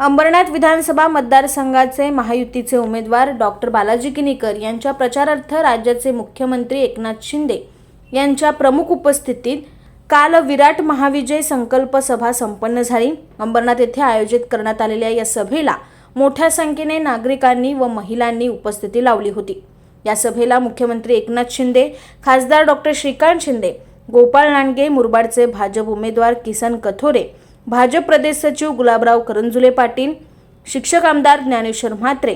अंबरनाथ विधानसभा मतदारसंघाचे महायुतीचे उमेदवार डॉक्टर बालाजी किनीकर यांच्या प्रचारार्थ राज्याचे मुख्यमंत्री एकनाथ शिंदे यांच्या प्रमुख उपस्थितीत काल विराट महाविजय संकल्प सभा संपन्न झाली. अंबरनाथ येथे आयोजित करण्यात आलेल्या या सभेला मोठ्या संख्येने नागरिकांनी व महिलांनी उपस्थिती लावली होती. या सभेला मुख्यमंत्री एकनाथ शिंदे खासदार डॉक्टर श्रीकांत शिंदे गोपाळ लांडगे मुरबाडचे भाजप उमेदवार किसन कथोरे भाजप प्रदेश सचिव गुलाबराव करंजुले पाटील शिक्षक आमदार ज्ञानेश्वर म्हात्रे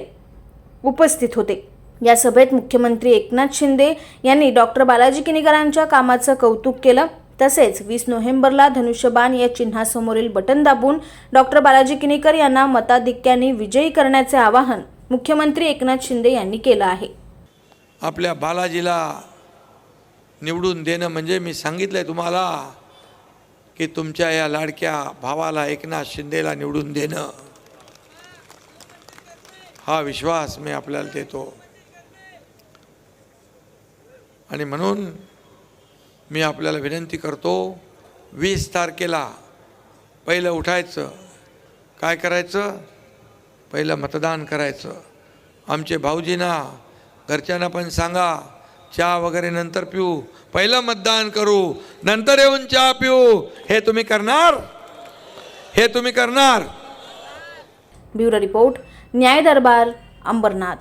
उपस्थित होते. या सभेत मुख्यमंत्री एकनाथ शिंदे यांनी डॉक्टर बालाजी किनीकरांच्या कामाचं कौतुक केलं. तसेच वीस नोव्हेंबरला धनुष्यबाण या चिन्हासमोरील बटन दाबून डॉक्टर बालाजी किनीकर यांना मताधिक्याने विजयी करण्याचे आवाहन मुख्यमंत्री एकनाथ शिंदे यांनी केलं आहे. आपल्या बालाजीला निवडून देणं म्हणजे मी सांगितलं आहे तुम्हाला. की तुमच्या या लाडक्या भावाला एकनाथ शिंदेला निवडून देणं. हा विश्वास मी आपल्याला देतो. आणि म्हणून मी आपल्याला विनंती करतो वीस तारखेला पहिलं उठायचं. काय करायचं? पहिलं मतदान करायचं. आमचे भाऊजींना घरच्यांना पण सांगा चहा वगैरे नंतर पिऊ. पहिलं मतदान करू. नंतर येऊन चहा पिऊ. हे तुम्ही करणार? हे तुम्ही करणार? ब्युरो रिपोर्ट न्याय दरबार अंबरनाथ.